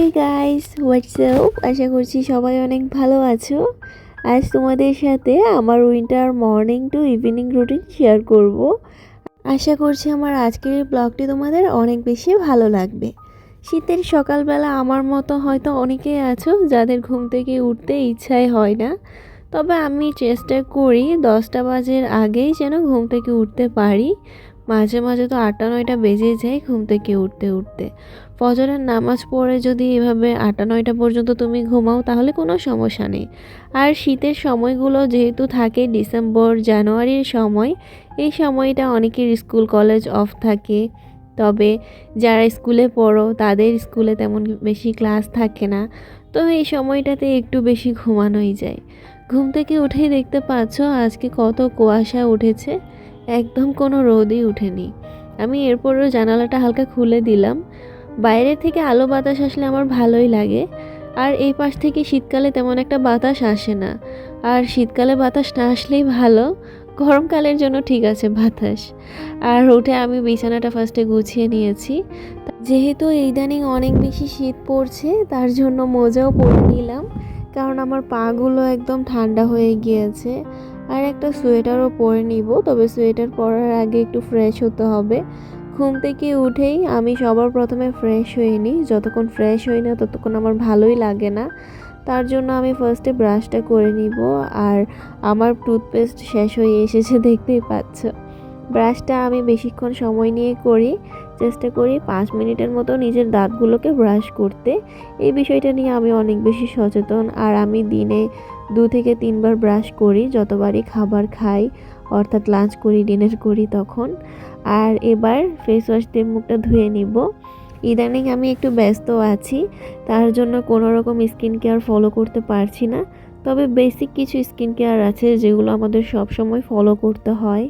Hey guys WhatsApp আশা করছি সবাই অনেক ভালো আছো। আজ তোমাদের সাথে আমার winter morning to evening routine share করব। আশা করছি আমার আজকের এই ব্লগটি তোমাদের অনেক বেশি ভালো লাগবে। শীতের সকালবেলা আমার মতো হয়তো অনেকেই আছো যাদের ঘুম থেকে উঠতে ইচ্ছাই হয় না। তবে আমি চেষ্টা করি দশটা বাজের আগেই যেন ঘুম থেকে উঠতে পারি। মাঝে মাঝে তো আটটা নয়টা বেজে যায় ঘুম থেকে উঠতে উঠতে। ফজরের নামাজ পড়ে যদি এভাবে আটটা নয়টা পর্যন্ত তুমি ঘুমাও, তাহলে কোনো সমস্যা নেই। আর শীতের সময়গুলো যেহেতু থাকে ডিসেম্বর, জানুয়ারির সময়, এই সময়টা অনেকের স্কুল, কলেজ অফ থাকে। তবে যারা স্কুলে পড়ো, তাদের স্কুলে তেমন বেশি ক্লাস থাকে না। তো এই সময়টাতে একটু বেশি ঘুমানোই যায়। ঘুম থেকে উঠেই দেখতে পাচ্ছ আজকে কত কুয়াশা উঠেছে। একদম কোনো রোদই উঠেনি। আমি এরপরও জানালাটা হালকা খুলে দিলাম। বাইরে থেকে আলো বাতাস আসলে আমার ভালোই লাগে। আর এই পাশ থেকে শীতকালে তেমন একটা বাতাস আসে না। আর শীতকালে বাতাস না আসলেই ভালো। গরমকালের জন্য ঠিক আছে বাতাস। আর উঠে আমি বিছানাটা ফার্স্টে গুছিয়ে নিয়েছি। যেহেতু ইদানিং অনেক বেশি শীত পড়ছে, তার জন্য মোজাও পরে নিলাম। কারণ আমার পাগুলো একদম ঠান্ডা হয়ে গিয়েছে। আর একটা সোয়েটারও পরে নিব, তবে সোয়েটার পরার আগে একটু ফ্রেশ হতে হবে। ঘুম থেকে উঠেই আমি সবার প্রথমে ফ্রেশ হয়ে নিই, যতক্ষণ ফ্রেশ হই না ততক্ষণ আমার ভালোই লাগে না। তার জন্য আমি ফার্স্টে ব্রাশটা করে নিব, আর আমার টুথপেস্ট শেষ হয়ে এসেছে, দেখতেই পাচ্ছ। ব্রাশটা আমি বেশিক্ষণ সময় নিয়ে করি চেষ্টা করি পাঁচ মিনিটের মতো নিজের দাঁতগুলোকে ব্রাশ করতে। এই বিষয়টা নিয়ে আমি অনেক বেশি সচেতন আর আমি দিনে দু থেকে তিনবার ব্রাশ করি, যতবারই খাবার খাই, অর্থাৎ লাঞ্চ করি ডিনার করি তখন। আর এবার ফেস ওয়াশ দিয়ে মুখটা ধুয়ে নিব। ইদানিং আমি একটু ব্যস্ত আছি, তার জন্য কোনো রকম স্কিন কেয়ার ফলো করতে পারছি না। তবে বেসিক কিছু স্কিন কেয়ার আছে যেগুলো আমাদের সব সময় ফলো করতে হয়।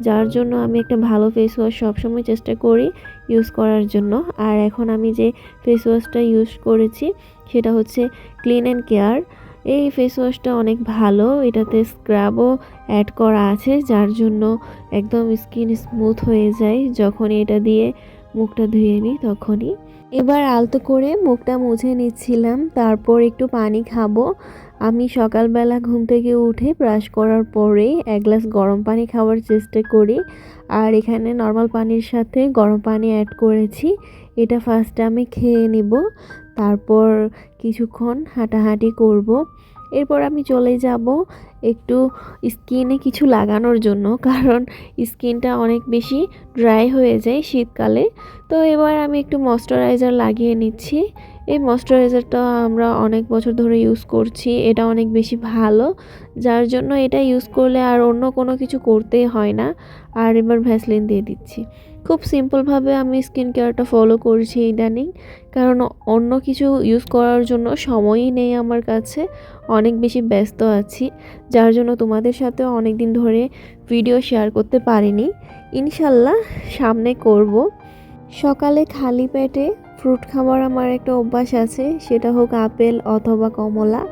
যার জন্য আমি একটা ভালো ফেস ওয়াশ সবসময় চেষ্টা করি ইউজ করার জন্য। আর এখন আমি যে ফেস ওয়াশটা ইউজ করেছি, সেটা হচ্ছে ক্লিন অ্যান্ড কেয়ার এই ফেস ওয়াশটা অনেক ভালো, এটাতে স্ক্রাবও অ্যাড করা আছে, যার জন্য একদম স্কিন স্মুথ হয়ে যায়। যখন এটা দিয়ে মুখটা ধুয়ে নিই, তখনই। এবার আলতো করে মুখটা মুছে নিচ্ছিলাম, তারপর একটু পানি খাব। আমি সকালবেলা ঘুম থেকে উঠে ব্রাশ করার পরেই এক গ্লাস গরম পানি খাওয়ার চেষ্টা করি। আর এখানে নর্মাল পানির সাথে গরম পানি অ্যাড করেছি। এটা ফার্স্টে আমি খেয়ে নিব, তারপর কিছুক্ষণ হাঁটাহাঁটি করব। এরপর আমি চলে যাব একটু স্কিনে কিছু লাগানোর জন্য, কারণ স্কিনটা অনেক বেশি ড্রাই হয়ে যায় শীতকালে। তো এবার আমি একটু ময়শ্চারাইজার লাগিয়ে নিচ্ছি। এই ময়শ্চারাইজারটা আমরা অনেক বছর ধরে ইউজ করছি, এটা অনেক বেশি ভালো। যার জন্য এটা ইউজ করলে আর অন্য কোনো কিছু করতেই হয় না। আর এবার ভ্যাসলিন দিয়ে দিচ্ছি। খুব সিম্পলভাবে আমি স্কিন কেয়ারটা ফলো করছি ইদানিং। কারণ অন্য কিছু ইউজ করার জন্য সময়ই নেই আমার কাছে। অনেক বেশি ব্যস্ত আছি। যার জন্য তোমাদের সাথে অনেক দিন ধরে ভিডিও শেয়ার করতে পারিনি। ইনশাল্লাহ সামনে করব। সকালে খালি পেটে ফ্রুট খাবার আমার একটা অভ্যাস আছে, সেটা হোক আপেল অথবা কমলা।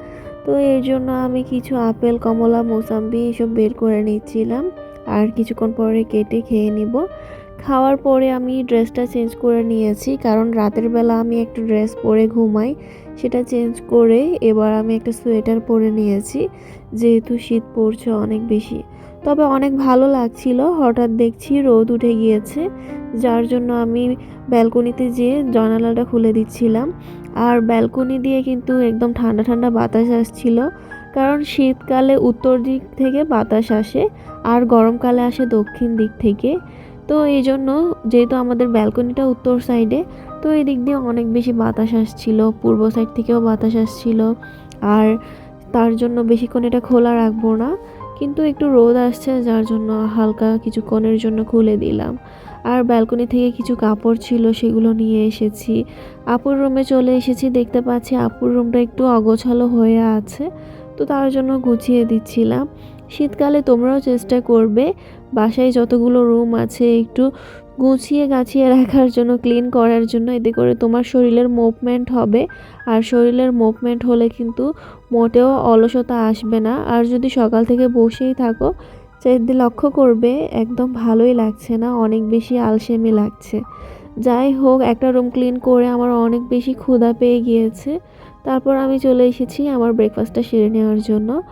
তো এর জন্য আমি কিছু আপেল, কমলা, মোসাম্বি এসব বের করে নিচ্ছিলাম। আর কিছুক্ষণ পরে কেটে খেয়ে নিব। খাওয়ার পরে আমি ড্রেসটা চেঞ্জ করে নিয়েছি, কারণ রাতের বেলা আমি একটা ড্রেস পরে ঘুমাই, সেটা চেঞ্জ করে এবার আমি একটা সোয়েটার পরে নিয়েছি, যেহেতু শীত পড়ছে অনেক বেশি। তবে অনেক ভালো লাগছিল, হঠাৎ দেখছি রোদ উঠে গিয়েছে, যার জন্য আমি ব্যালকনিতে যেয়ে জানালাটা খুলে দিচ্ছিলাম। আর ব্যালকনি দিয়ে কিন্তু একদম ঠান্ডা ঠান্ডা বাতাস আসছিল, কারণ শীতকালে উত্তর দিক থেকে বাতাস আসে, আর গরমকালে আসে দক্ষিণ দিক থেকে। তো এই জন্য যেহেতু আমাদের ব্যালকনিটা উত্তর সাইডে তো এই দিক দিয়ে অনেক বেশি বাতাস আসছিল, পূর্ব সাইড থেকেও বাতাস আসছিল। আর তার জন্য বেশিক্ষণ এটা খোলা রাখব না, কিন্তু একটু রোদ আসছে, যার জন্য হালকা কিছুক্ষণের জন্য খুলে দিলাম। আর ব্যালকনি থেকে কিছু কাপড় ছিল, সেগুলো নিয়ে এসেছি। আপুর রুমে চলে এসেছি, দেখতে পাচ্ছি আপুর রুমটা একটু অগোছালো হয়ে আছে, তো তার জন্য গুছিয়ে দিচ্ছিলাম। শীতকালে তোমরাও চেষ্টা করবে বাসায় যতগুলো রুম আছে একটু গুছিয়ে গাছিয়ে রাখার জন্য ক্লিন করার জন্য। এতে করে তোমার শরীরের মুভমেন্ট হবে। আর শরীরের মুভমেন্ট হলে কিন্তু মোটেও অলসতা আসবে না। আর যদি সকাল থেকে বসেই থাকো যদি লক্ষ্য করবে, একদম ভালোই লাগছে না, অনেক বেশি আলসেমি লাগছে। যাই হোক, একটা রুম ক্লিন করে আমার অনেক বেশি ক্ষুধা পেয়ে গিয়েছে। তারপর আমি চলে এসেছি আমার ব্রেকফাস্টটা সেরে নেওয়ার জন্য।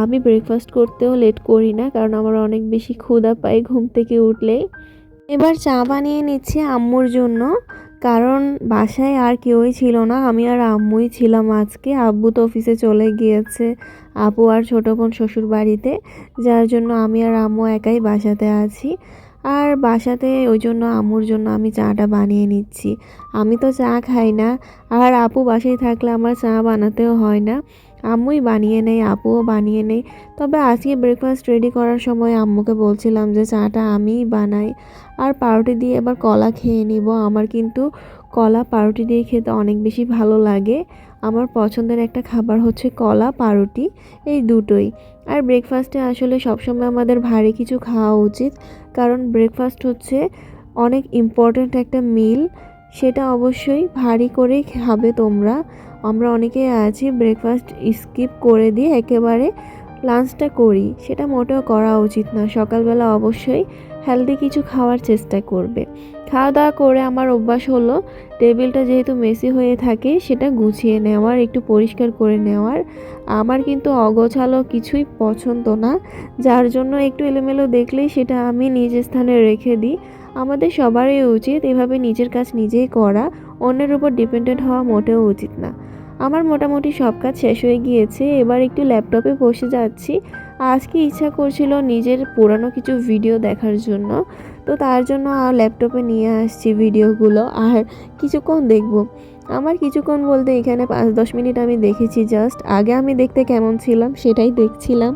আমি ব্রেকফাস্ট করতেও লেট করি না, কারণ আমার অনেক বেশি ক্ষুধা পাই ঘুম থেকে উঠলেই। এবার চা বানিয়ে নিচ্ছি আম্মুর জন্য, কারণ বাসায় আর কেউই ছিল না, আমি আর আম্মুই ছিলাম আজকে। আব্বু তো অফিসে চলে গিয়েছে, আপু আর ছোটো বোন শ্বশুর বাড়িতে, যার জন্য আমি আর আম্মু একাই বাসাতে আছি। আর বাসাতে ওই জন্য আম্মুর জন্য আমি চাটা বানিয়ে নিচ্ছি। আমি তো চা খাই না, আর আপু বাসায় থাকলে আমার চা বানাতেও হয় না। আম্মুই বানিয়ে নেয় আপুও বানিয়ে নেয় তবে আজকে ব্রেকফাস্ট রেডি করার সময় আম্মুকে বলছিলাম যে চাটা আমিই বানাই। আর পাউরুটি দিয়ে এবার কলা খেয়ে নিব। আমার কিন্তু কলা পাউরুটি দিয়ে খেতে অনেক বেশি ভালো লাগে। আমার পছন্দের একটা খাবার হচ্ছে কলা পাউরুটি, এই দুটোই। আর ব্রেকফাস্টে আসলে সবসময় আমাদের ভারী কিছু খাওয়া উচিত। কারণ ব্রেকফাস্ট হচ্ছে অনেক ইম্পর্ট্যান্ট একটা মিল সেটা অবশ্যই ভারী করেই খাবে তোমরা। আমরা অনেকেই আছি ব্রেকফাস্ট স্কিপ করে দিয়ে একেবারে লাঞ্চটা করি। সেটা মোটেও করা উচিত না। সকালবেলা অবশ্যই হেলদি কিছু খাওয়ার চেষ্টা করবে। খাওয়া দাওয়া করে আমার অভ্যাস হলো টেবিলটা যেহেতু মেসি হয়ে থাকে, সেটা গুছিয়ে নেওয়ার, একটু পরিষ্কার করে নেওয়ার। আমার কিন্তু অগোছালো কিছুই পছন্দ না। যার জন্য একটু এলোমেলো দেখলেই সেটা আমি নিজ স্থানে রেখে দিই। আমাদের সবারই উচিত এভাবে নিজের কাজ নিজেই করা, অন্যের উপর ডিপেন্ডেন্ট হওয়া মোটেও উচিত না। আমার মোটামুটি সব কাজ শেষ হয়ে গিয়েছে, এবার একটু ল্যাপটপে বসে যাচ্ছি। আজকে ইচ্ছা করছিল নিজের পুরানো কিছু ভিডিও দেখার জন্য, তো তার জন্য ল্যাপটপে নিয়ে আসছি ভিডিওগুলো আর কিছুক্ষণ দেখব। আমার কিছুক্ষণ বলতে এখানে পাঁচ দশ মিনিট আমি দেখেছি জাস্ট আগে আমি দেখতে কেমন ছিলাম সেটাই দেখছিলাম।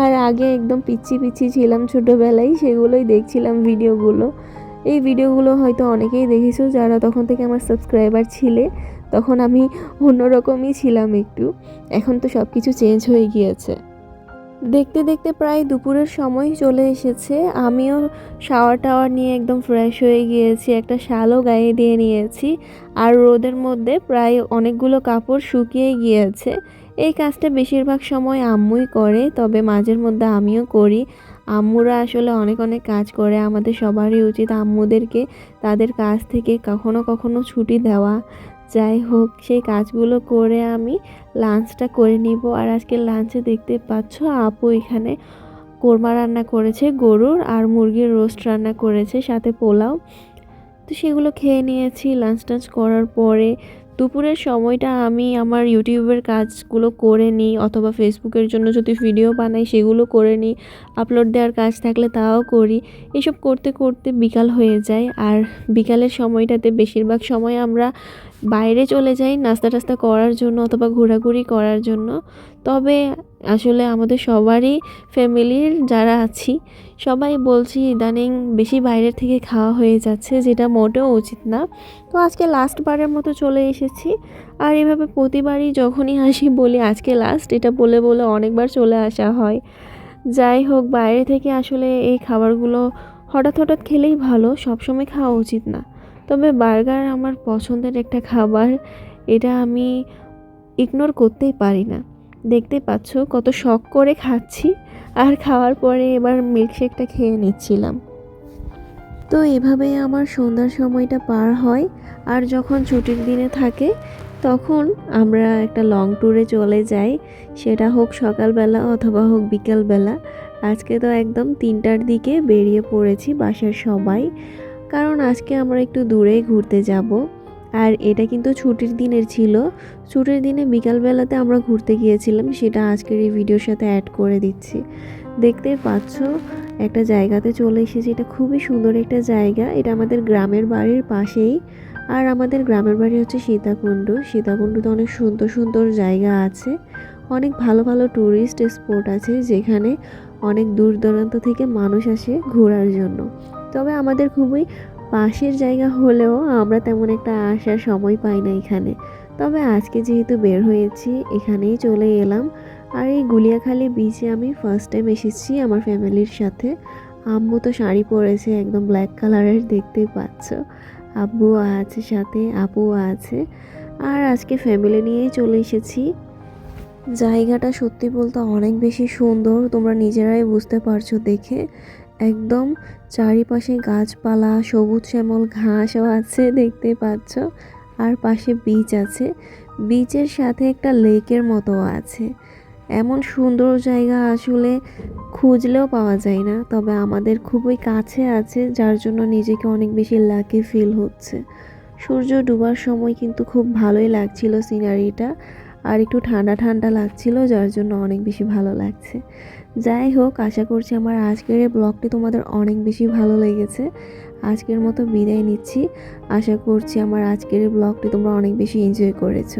আর আগে একদম পিচ্ছি পিচ্ছি ছিলাম ছোটোবেলায়, সেগুলোই দেখছিলাম ভিডিওগুলো এই ভিডিওগুলো হয়তো অনেকেই দেখেছ যারা তখন থেকে আমার সাবস্ক্রাইবার ছিলে, তখন আমি অন্যরকমই ছিলাম একটু। এখন তো সব কিছু চেঞ্জ হয়ে গিয়েছে। দেখতে দেখতে প্রায় দুপুরের সময় চলে এসেছে। আমিও শাওয়ার টাওয়ার নিয়ে একদম ফ্রেশ হয়ে গিয়েছি, একটা শালও গায়ে দিয়ে নিয়েছি। আর রোদের মধ্যে প্রায় অনেকগুলো কাপড় শুকিয়ে গিয়েছে। এই কাজটা বেশিরভাগ সময় আম্মুই করে, তবে মাঝের মধ্যে আমিও করি। আম্মুরা আসলে অনেক অনেক কাজ করে। আমাদের সবারই উচিত আম্মুদেরকে তাদের কাজ থেকে কখনো কখনো ছুটি দেওয়া। যাই হোক, সেই কাজগুলো করে আমি লাঞ্চটা করে নিব। আর আজকে লাঞ্চে দেখতে পাচ্ছ আপু এখানে কোরমা রান্না করেছে, গরুর আর মুরগির রোস্ট রান্না করেছে, সাথে পোলাও। তো সেগুলো খেয়ে নিয়েছি লাঞ্চ টাঞ্চ করার পরে দুপুরের সময়টা আমি আমার ইউটিউবের কাজগুলো করে নিই অথবা ফেসবুকের জন্য যদি ভিডিও বানাই সেগুলো করে নিই, আপলোড দেওয়ার কাজ থাকলে তাও করি। এসব করতে করতে বিকাল হয়ে যায়। আর বিকালের সময়টাতে বেশিরভাগ সময় আমরা বাইরে চলে যাই নাস্তা টাস্তা করার জন্য অথবা ঘোরাঘুরি করার জন্য। তবে আসলে আমাদের সবারই ফ্যামিলির যারা আছি, সবাই বলছি ইদানিং বেশি বাইরের থেকে খাওয়া হয়ে যাচ্ছে, যেটা মোটেও উচিত না। তো আজকে লাস্ট বারের মতো চলে এসেছি। আর এভাবে প্রতিবারই যখনই আসি বলি, আজকে লাস্ট এটা বলে বলে অনেকবার চলে আসা হয়। যাই হোক, বাইরে থেকে আসলে এই খাবারগুলো হঠাৎ হঠাৎ খেলেই ভালো, সবসময় খাওয়া উচিত না। তবে বার্গার আমার পছন্দের একটা খাবার, এটা আমি ইগনোর করতেই পারি না। দেখতে পাচ্ছ কত শখ করে খাচ্ছি, আর খাওয়ার পরে এবার মিল্কশেকটা খেয়ে নিচ্ছিলাম। তো এভাবেই আমার সন্ধ্যার সময়টা পার হয়, আর যখন ছুটির দিনে থাকে, তখন আমরা একটা লং ট্যুরে চলে যাই। সেটা হোক সকালবেলা অথবা হোক বিকালবেলা। আজকে তো একদম তিনটার দিকে বেরিয়ে পড়েছি বাসার সবাই। কারণ আজকে আমরা একটু দূরেই ঘুরতে যাব। আর এটা কিন্তু ছুটির দিনের ছিল। ছুটির দিনে বিকালবেলাতে আমরা ঘুরতে গিয়েছিলাম, সেটা আজকের এই ভিডিওর সাথে অ্যাড করে দিচ্ছি। দেখতে পাচ্ছ, একটা জায়গাতে চলে এসেছি। এটা খুবই সুন্দর একটা জায়গা। এটা আমাদের গ্রামের বাড়ির পাশেই। আর আমাদের গ্রামের বাড়ি হচ্ছে সীতাকুণ্ড। সীতাকুণ্ডতে অনেক সুন্দর সুন্দর জায়গা আছে। অনেক ভালো ভালো ট্যুরিস্ট স্পট আছে, যেখানে অনেক দূর দূরান্ত থেকে মানুষ আসে ঘোরার জন্য। তবে আমাদের খুবই পাশের জায়গা হলেও আমরা তেমন একটা আসার সময় পাই না এখানে। তবে আজকে যেহেতু বের হয়েছি, এখানেই চলে এলাম। আর এই গুলিয়াখালী বিচে আমি ফার্স্ট টাইম এসেছি আমার ফ্যামিলির সাথে। আম্মু তো শাড়ি পরেছে, একদম ব্ল্যাক কালারের দেখতেই পাচ্ছ। আব্বু আছে সাথে, আপুও আছে। আর আজকে ফ্যামিলি নিয়েই চলে এসেছি। জায়গাটা সত্যি বলতে অনেক বেশি সুন্দর, তোমরা নিজেরাই বুঝতে পারছ দেখে। একদম চারিপাশে গাছপালা, সবুজ শ্যামল, ঘাসও আছে, দেখতে পাচ্ছ। আর পাশে বিচ আছে। বিচের সাথে একটা লেকের মতো আছে। এমন সুন্দর জায়গা আসলে খুঁজলেও পাওয়া যায় না। তবে আমাদের খুবই কাছে আছে, যার জন্য নিজেকে অনেক বেশি লাকি ফিল হচ্ছে। সূর্য ডুবার সময় কিন্তু খুব ভালোই লাগছিল সিনারিটা আর একটু ঠান্ডা ঠান্ডা লাগছিল, যার জন্য অনেক বেশি ভালো লাগছে। যাই হোক, আশা করছি আমার আজকের এই ব্লগটি তোমাদের অনেক বেশি ভালো লেগেছে। আজকের মতো বিদায় নিচ্ছি। আশা করছি আমার আজকের এই ব্লগটি তোমরা অনেক বেশি এনজয় করেছ।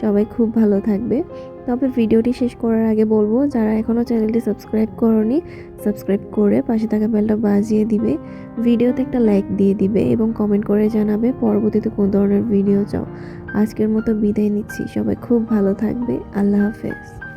সবাই খুব ভালো থাকবে। তবে ভিডিওটি শেষ করার আগে বলব, যারা এখনও চ্যানেলটি সাবস্ক্রাইব করনি সাবস্ক্রাইব করে পাশে থাকা বেলটা বাজিয়ে দিবে। ভিডিওতে একটা লাইক দিয়ে দিবে এবং কমেন্ট করে জানাবে পরবর্তীতে কোন ধরনের ভিডিও চাও। আজকের মতো বিদায় নিচ্ছি। সবাই খুব ভালো থাকবে। আল্লাহ হাফেজ।